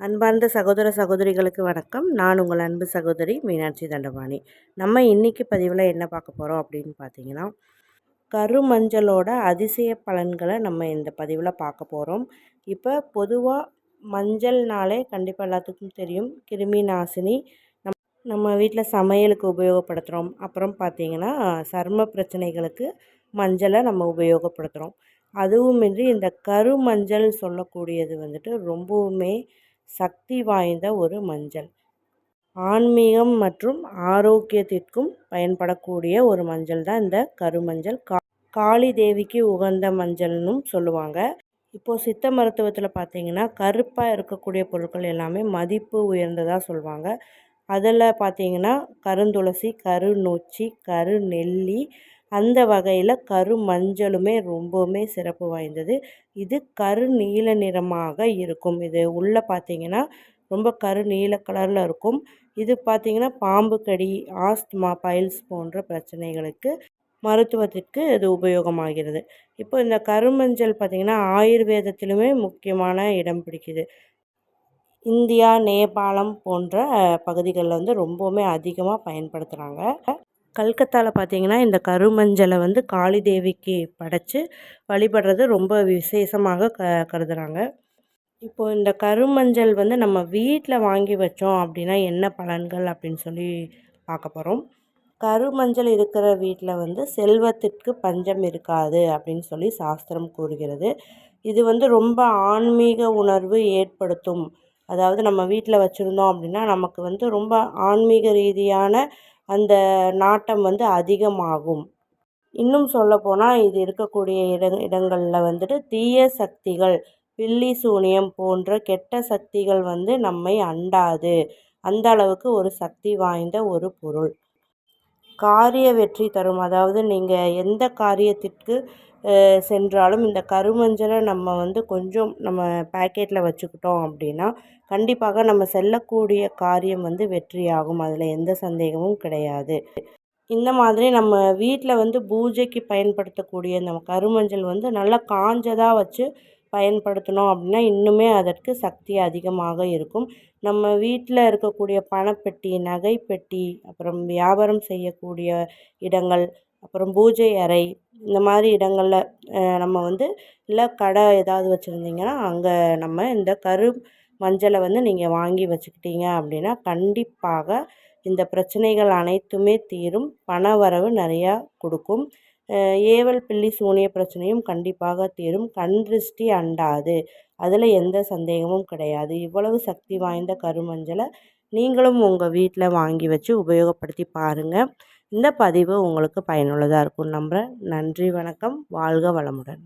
அன்பார்ந்த சகோதர சகோதரிகளுக்கு வணக்கம். நான் உங்கள் அன்பு சகோதரி மீனாட்சி தண்டபாணி. நம்ம இன்றைக்கி பதிவில் என்ன பார்க்க போகிறோம் அப்படின்னு பார்த்தீங்கன்னா கருமஞ்சளோட அதிசய பலன்களை நம்ம இந்த பதிவில் பார்க்க போகிறோம் இப்போ பொதுவாக மஞ்சள்னாலே கண்டிப்பாக எல்லாத்துக்கும் தெரியும். கிருமி நாசினி நம் நம்ம வீட்டில் சமையலுக்கு உபயோகப்படுத்துகிறோம் அப்புறம் பார்த்திங்கன்னா சர்ம பிரச்சனைகளுக்கு மஞ்சளை நம்ம உபயோகப்படுத்துகிறோம் அதுவுமின்றி இந்த கருமஞ்சள் சொல்லக்கூடியது வந்துட்டு ரொம்பவுமே சக்தி வாய்ந்த ஒரு மஞ்சள். ஆன்மீகம் மற்றும் ஆரோக்கியத்திற்கும் பயன்படக்கூடிய ஒரு மஞ்சள் தான் இந்த கருமஞ்சள். கா காளி தேவிக்கு உகந்த மஞ்சள்னும் சொல்லுவாங்க. இப்போது சித்த மருத்துவத்தில் பார்த்திங்கன்னா கருப்பாக இருக்கக்கூடிய பொருட்கள் எல்லாமே மதிப்பு உயர்ந்ததாக சொல்லுவாங்க அதில் பார்த்திங்கன்னா கருந்துளசி கருநொச்சி கருநெல்லி அந்த வகையில் கரு மஞ்சளுமே ரொம்பவுமே சிறப்பு வாய்ந்தது. இது கரு நீல நிறமாக இருக்கும். இது உள்ளே பார்த்தீங்கன்னா ரொம்ப கரு நீல கலரில் இருக்கும். இது பார்த்திங்கன்னா பாம்பு கடி ஆஸ்துமா பைல்ஸ் போன்ற பிரச்சனைகளுக்கு மருத்துவத்திற்கு இது உபயோகமாகிறது. இப்போ இந்த கருமஞ்சள் பார்த்திங்கன்னா ஆயுர்வேதத்திலுமே முக்கியமான இடம் பிடிக்குது. இந்தியா நேபாளம் போன்ற பகுதிகளில் வந்து ரொம்பவுமே அதிகமாக பயன்படுத்துகிறாங்க கல்கத்தாவில் பார்த்தீங்கன்னா இந்த கருமஞ்சளை வந்து காளி தேவிக்கு படைச்சி வழிபடுறது ரொம்ப விசேஷமாக க கருதுகிறாங்க இப்போது இந்த கருமஞ்சள் வந்து நம்ம வீட்டில் வாங்கி வச்சோம் அப்படின்னா என்ன பலன்கள் அப்படின்னு சொல்லி பார்க்க போகிறோம் கருமஞ்சள் இருக்கிற வீட்டில் வந்து செல்வத்திற்கு பஞ்சம் இருக்காது அப்படின்னு சொல்லி சாஸ்திரம் கூறுகிறது. இது வந்து ரொம்ப ஆன்மீக உணர்வு ஏற்படுத்தும். அதாவது நம்ம வீட்டில் வச்சுருந்தோம் அப்படின்னா நமக்கு வந்து ரொம்ப ஆன்மீக ரீதியான அந்த நாட்டம் வந்து அதிகமாகும். இன்னும் சொல்லப்போனால் இது இருக்கக்கூடிய இட இடங்களில் வந்துட்டு தீய சக்திகள் பில்லி சூனியம் போன்ற கெட்ட சக்திகள் வந்து நம்மை அண்டாது. அந்த அளவுக்கு ஒரு சக்தி வாய்ந்த ஒரு பொருள். காரிய வெற்றி தரும். அதாவது நீங்கள் எந்த காரியத்திற்கு சென்றாலும் இந்த கருமஞ்சளை நம்ம வந்து கொஞ்சம் நம்ம பேக்கெட்டில் வச்சுக்கிட்டோம் அப்படின்னா கண்டிப்பாக நம்ம செல்லக்கூடிய காரியம் வந்து வெற்றியாகும். அதில் எந்த சந்தேகமும் கிடையாது. இந்த மாதிரி நம்ம வீட்டில் வந்து பூஜைக்கு பயன்படுத்தக்கூடிய நம்ம கருமஞ்சள் வந்து நல்லா காஞ்சதாக வச்சு பயன்படுத்தினோம் அப்படின்னா இன்னுமே அதற்கு சக்தி அதிகமாக இருக்கும். நம்ம வீட்டில் இருக்கக்கூடிய பணப்பெட்டி நகைப்பெட்டி அப்புறம் வியாபாரம் செய்யக்கூடிய இடங்கள் அப்புறம் பூஜை அறை இந்த மாதிரி இடங்களில் நம்ம வந்து இல்லை கடை ஏதாவது வச்சுருந்தீங்கன்னா அங்கே நம்ம இந்த கரு மஞ்சளை வந்து நீங்கள் வாங்கி வச்சுக்கிட்டீங்க அப்படின்னா கண்டிப்பாக இந்த பிரச்சனைகள் அனைத்துமே தீரும். பண வரவு நிறையா கொடுக்கும். ஏவல் பில்லி சூனிய பிரச்சனையும் கண்டிப்பாக தீரும். கண் திருஷ்டி அண்டாது. அதில் எந்த சந்தேகமும் கிடையாது. இவ்வளவு சக்தி வாய்ந்த கருமஞ்சளை நீங்களும் உங்கள் வீட்டில் வாங்கி வச்சு உபயோகப்படுத்தி பாருங்கள் இந்த பதிவு உங்களுக்கு பயனுள்ளதாக இருக்கும் நம்புகிறேன் நன்றி வணக்கம். வாழ்க வளமுடன்.